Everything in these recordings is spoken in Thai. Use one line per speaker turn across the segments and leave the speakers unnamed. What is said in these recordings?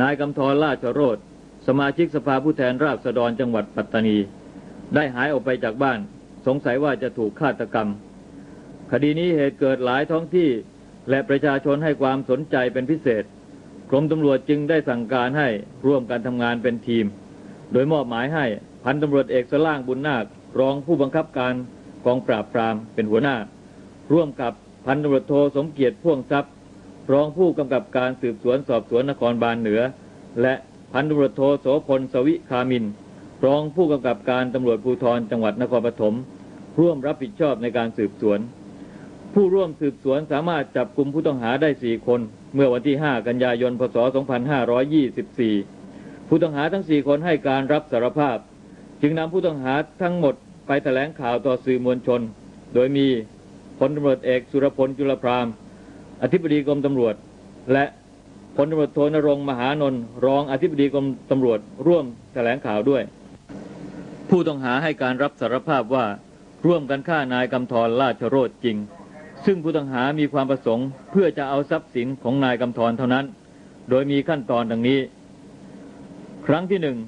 นายกำธรราชโรธสมาชิกสภาผู้แทนราษฎรจังหวัดปัตตานี ได้หายออกไปจากบ้าน สงสัยว่าจะถูกฆาตกรรม คดีนี้เหตุเกิดหลายท้องที่และประชาชนให้ความสนใจเป็นพิเศษ กรมตำรวจจึงได้สั่งการให้ร่วมกันทำงานเป็นทีม โดยมอบหมายให้พันตำรวจเอกสล่างบุญนาค รองผู้บังคับการกองปราบปรามเป็นหัวหน้า ร่วมกับพันตำรวจโทสมเกียรติพ่วงทรัพย์ รองผู้กำกับการสืบสวนสอบสวนนครบาลเหนือ และพันตำรโทโสพลสวิคามิน รองผู้กำกับการตำรวจภูธรจังหวัดนครปฐมร่วมรับผิดชอบในการสืบสวน ผู้ร่วมสืบสวนสามารถจับกลุ่มผู้ต้องหาได้4คน เมื่อวันที่ 5 กันยายน พศ 2524 ผู้ต้องหาทั้ง4คนให้การรับสารภาพ จึงนำผู้ต้องหาทั้งหมดไปแถลงข่าวต่อสื่อมวลชน โดยมีพลตำรวจเอกสุรพลจุลพราม อธิบดีกรมตำรวจ และพลตำรวจโทนรงมหานนท์รองอธิบดีกรมตำรวจร่วมแถลงข่าวด้วย ผู้ต้องหาให้การรับสารภาพว่าร่วมกันฆ่านายกำธรราชโรธจริง ซึ่งผู้ต้องหามีความประสงค์ เพื่อจะเอาทรัพย์สินของนายกำธรเท่านั้น โดยมีขั้นตอนดังนี้ ครั้งที่หนึ่ง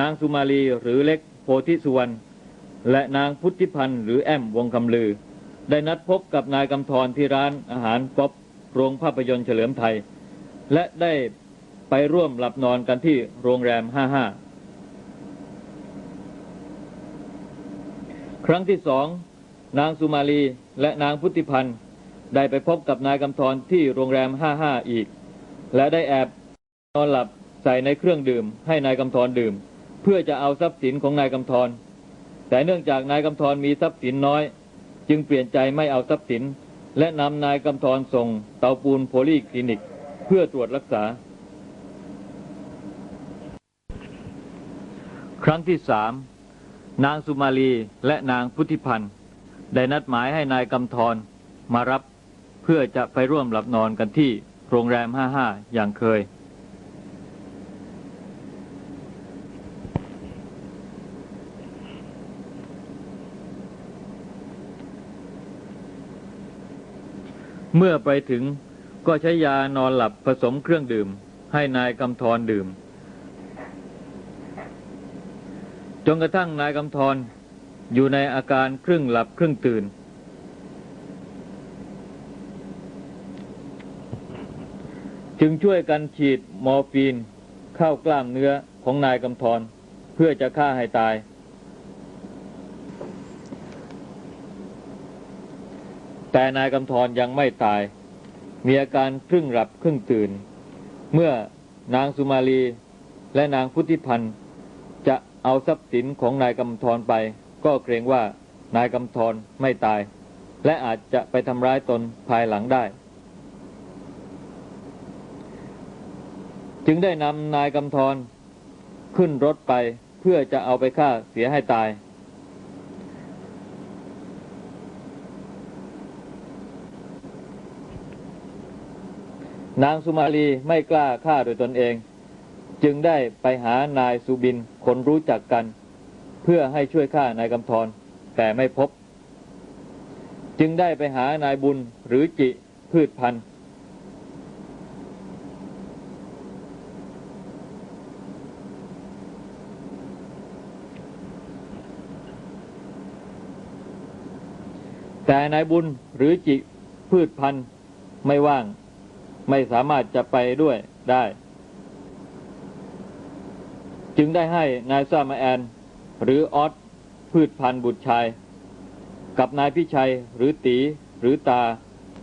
นางสุมาลีหรือเล็กโพธิสุวรรณและนางพุทธิพันธ์หรือแอมวงคำลือ ได้นัดพบกับนายกำธรที่ร้านอาหารป๊อป โรงภาพยนตร์เฉลิมไทย และได้ไปร่วมหลับนอนกันที่โรงแรม 55 ครั้งที่สองนางสุมาลีและนางพุทธิพันธ์ได้ไปพบกับนายกำธรที่โรงแรม 55 อีก และได้แอบนอนหลับใส่ในเครื่องดื่ม ให้นายกำธรดื่ม เพื่อจะเอาทรัพย์สินของนายกำธรแต่เนื่องจากนายกำธรมีทรัพย์สินน้อย จึงเปลี่ยนใจไม่เอาทรัพย์สิน และนำนายกำธรส่งเตาปูนโพลีคลินิก เพื่อตรวจรักษา ครั้งที่สามนางสุมาลีและนางพุทธิพันธ์ได้นัดหมายให้นายกำธรมารับเพื่อจะไปร่วมหลับนอนกันที่โรงแรม 55 อย่างเคย เมื่อไปถึงก็ใช้ยานอนหลับผสมเครื่องดื่ม ให้นายกำธรดื่ม จนกระทั่งนายกำธรอยู่ในอาการครึ่งหลับครึ่งตื่น จึงช่วยกันฉีดมอร์ฟีนเข้ากล้ามเนื้อของนายกำธรเพื่อจะฆ่าให้ตาย แต่นายกำธรยังไม่ตาย มีอาการครึ่งหลับครึ่งตื่น เมื่อนางสุมาลีและนางพุทธิพันธ์จะเอาทรัพย์สินของนายกำธรไป ก็เกรงว่านายกำธรไม่ตาย และอาจจะไปทำร้ายตนภายหลังได้ จึงได้นำนายกำธรขึ้นรถไปเพื่อจะเอาไปฆ่าเสียให้ตาย นางสุมาลีไม่กล้าฆ่าโดยตนเอง จึงได้ไปหานายสุบินคนรู้จักกัน เพื่อให้ช่วยฆ่านายกำธรแต่ไม่พบ จึงได้ไปหานายบุญหรือจิพืชพันธุ์แต่นายบุญหรือจิพืชพันธุ์ไม่ว่าง ไม่สามารถจะไปด้วยได้ จึงได้ให้นายซามาแอน หรือออสพืชพันธุ์บุตรชาย กับนายพิชัยหรือตีหรือตา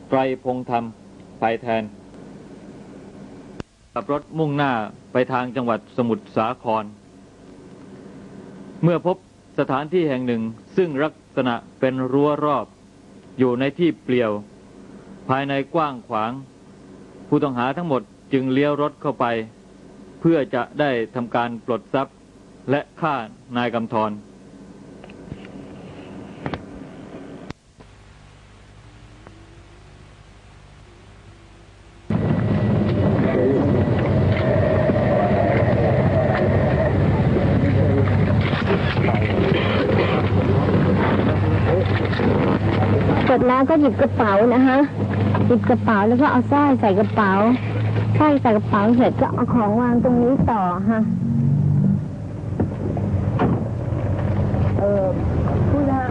ไตรพงธรรมไปแทนขับรถมุ่งหน้าไปทางจังหวัดสมุทรสาคร เมื่อพบสถานที่แห่งหนึ่งซึ่งลักษณะเป็นรั้วรอบ อยู่ในที่เปลี่ยว ภายในกว้างขวาง ผู้ต้องหาทั้งหมดจึงเลี้ยวรถเข้าไป เพื่อจะได้ทำการปลดทรัพย์และฆ่านายกำธร
เสร็จแล้วก็หยิบกระเป๋านะคะ หยิบกระเป๋าแล้วก็เอาสร้อยใส่กระเป๋าใส่ใส่กระเป๋าเสร็จก็เอาของวางตรงนี้ต่อฮะ
เออพูดนะ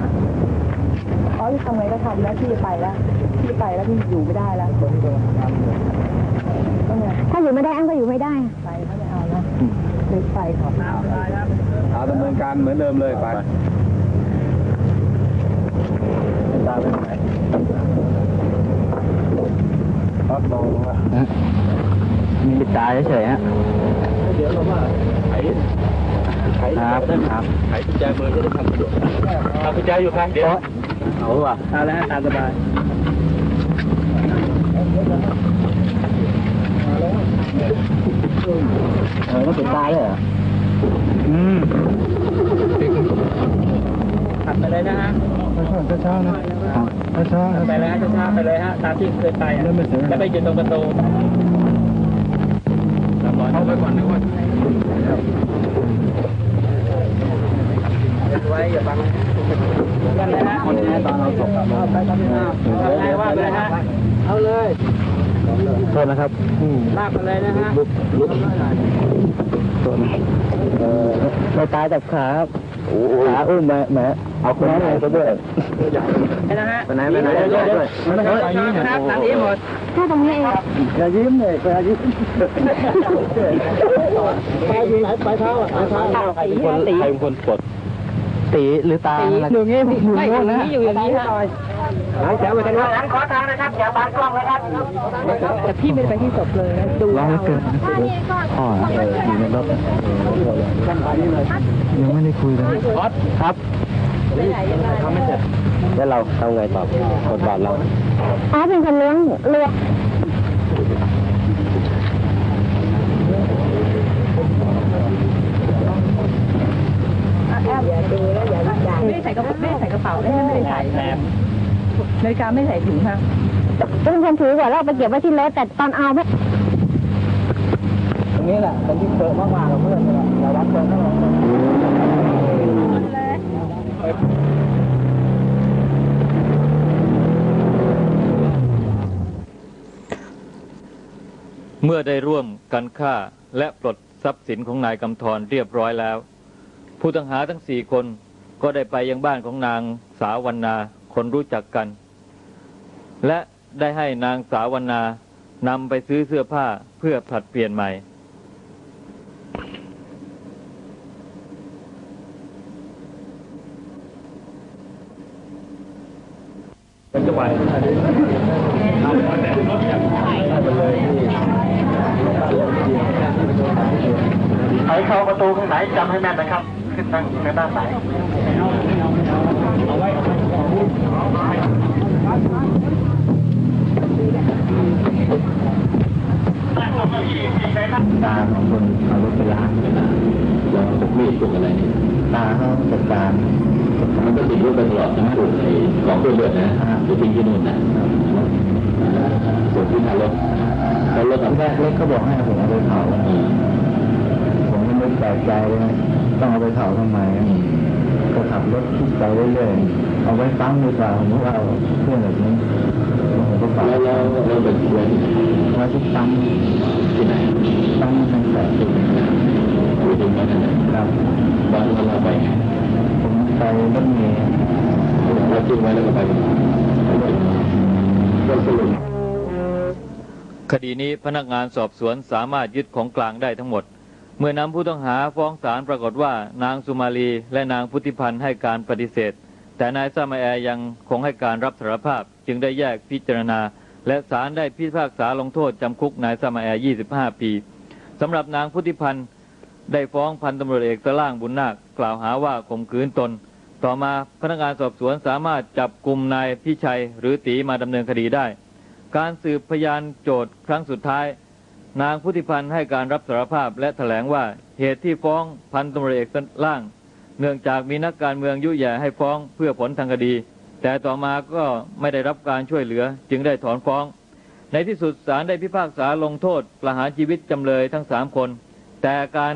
อ๋อจะทำไงก็ทำแล้วพี่จะไปแล้วพี่จะไปแล้วพี่อยู่ไม่ได้แล้วต้องไง
ถ้าอยู่ไม่ได้อันก็อยู่ไม่ได้
ไปเขาไม่เอาแล้วเลยไปขอ
เอาดำเนินการเหมือนเดิมเลยไปตาไปไหน ครับลองว่า
ปิดตาเฉยๆฮะ
เดี๋ยวเราว่าไขไข
ครับครับ
ไขกุญแจมือจะได้ทำประโยชน์เอากุญแจอยู่ครับเดี๋ยว
เอาว่ะเอาแล้วฮะตามสบายเออแล้วปิดตาเลยเหรออืม
ขับไปเลยนะฮะ
ช้าๆนะ ช้าๆ
ไปเลยฮะช้าๆไปเลยฮะตามที่เคยไปอะแล้วไปยืนตรงประตู
เข้าไปก่อนนะว่า
ไว้อย่าบังกันเลยฮะ
คนนี้ตอนเราจบ
เอาไปทำงานทำไงว่าเลยฮะเอาเลย
โทษนะครับ
ลากไปเลยนะฮะ
ไปตายจับขาครับ ขาอุ้มมาแหมเอาคนไหนไปด้วย
นะฮะ
ไปไหนไปไหนไปด้วย
ไปนี้นะครับตามนี้หมด
แค่ตรงนี้เอง
อย่ายิ้มเลยอย่ายิ้ม
ไปอยู่ไหนไปเท้าอะไปเท้าใครเป็นคน
ใครเป็นคนปลด
ตีหรือตา
ดูงี้ผมไม่อยู่นี่อยู่อย่างนี้ฮะ หลังแถวไปกันว่าหลังขอทางนะครับอย่าบังกล้องนะครับแต่พี่ไม่ได้ไปที่ศพเลยนะดู
ร้องเกินพ่อเอออยู่ในรถยังไม่ได้คุยเลยครับเขาไม่เสร็จแล้วเราทำไงต่อบทบาทเรา
อ๋อเป็นคนเลี้ยงเลี้ยง
ไม่ได้ใส่กระเป๋าไม่ได้ใส่กระเป๋าไม่ได้ใส่นาฬิกาไม่ใส่ถุงฮะ
เป็นคนถือก่อนแล้วเอาไปเก็บไว้ที่รถแต่ตอนเอาไม่
ตรงนี้แหละเป็นที่เจอมากๆกับเพื่อนเลยเรารักเพื่อนทั้งเรา
เมื่อได้ร่วมกันฆ่าและปลดทรัพย์สินของนายกำธรเรียบร้อยแล้ว ผู้ต้องหาทั้งสี่คนก็ได้ไปยังบ้านของนางสาววรรณา คนรู้จักกัน และได้ให้นางสาววรรณานำไปซื้อเสื้อผ้าเพื่อผลัดเปลี่ยนใหม่
เป็นจังหวะอันนี้เอาไปแต่รถอย่างได้ไปเลยที่
ใครเข้าประตูข้างไหนจำให้แม่นนะครับ ขึ้นทางทางด้านไหน คนเอารถไปล้าง
วางพวกมีดพวกอะไรนี่
ตาเขาจัดการ
มันก็ติดรูปไปตลอดนะถูกไอ้ของเพื่อนเลือดนะหรือทิ้งที่นู่นนะส่วนที่หน้ารถแล้วรถ
ทีแรกเล็กเขาบอกให้ผมเอาไปเผาผมก็ไม่แปลกใจเลยต้องเอาไปเผาทำไมก็ขับรถไปเรื่อยๆเอาไว้ปั๊มดีกว่าผมว่าเอาเพื่อนแบบนี้ผมก็ฝาก
แล้วแล้วเราไปทิ้งไว้ที่ไหน
ไว้ที่ปั๊ม
ที่ไหน
ปั๊มมันแปดสิบ
ไปทิ้งไว้ที่ไหน
ครับ
บ้านเราไป
ผมไปรถเมล์
เราทิ้งไว้แล้วก็ไปก็สรุป
คดีนี้พนักงานสอบสวนสามารถยึดของกลางได้ทั้งหมด เมื่อนำผู้ต้องหาฟ้องศาลปรากฏว่านางสุมาลีและนางพุทธิพันธ์ให้การปฏิเสธ แต่นายซามาแอร์ยังคงให้การรับสารภาพจึงได้แยกพิจารณา และศาลได้พิพากษาลงโทษจำคุกนายซามาแอร์ 25 ปี สำหรับนางพุทธิพันธ์ได้ฟ้องพันตำรวจเอกสล่างบุญนาคกล่าวหาว่าข่มขืนตน ต่อมาพนักงานสอบสวนสามารถจับกลุ่มนายพิชัยหรือตีมาดำเนินคดีได้ การสืบพยานโจทย์ครั้งสุดท้าย นางพุทธิพันธ์ให้การรับสารภาพและแถลงว่าเหตุที่ฟ้องพันตำรวจเอกล่าง เนื่องจากมีนักการเมืองยุแย่ให้ฟ้องเพื่อผลทางคดี แต่ต่อมาก็ไม่ได้รับการช่วยเหลือจึงได้ถอนฟ้อง ในที่สุดศาลได้พิพากษาลงโทษประหารชีวิตจำเลยทั้งสามคน แต่การ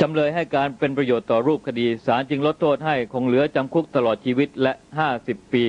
จำเลยให้การเป็นประโยชน์ต่อรูปคดีศาลจึงลดโทษให้คงเหลือจำคุกตลอดชีวิตและ 50 ปี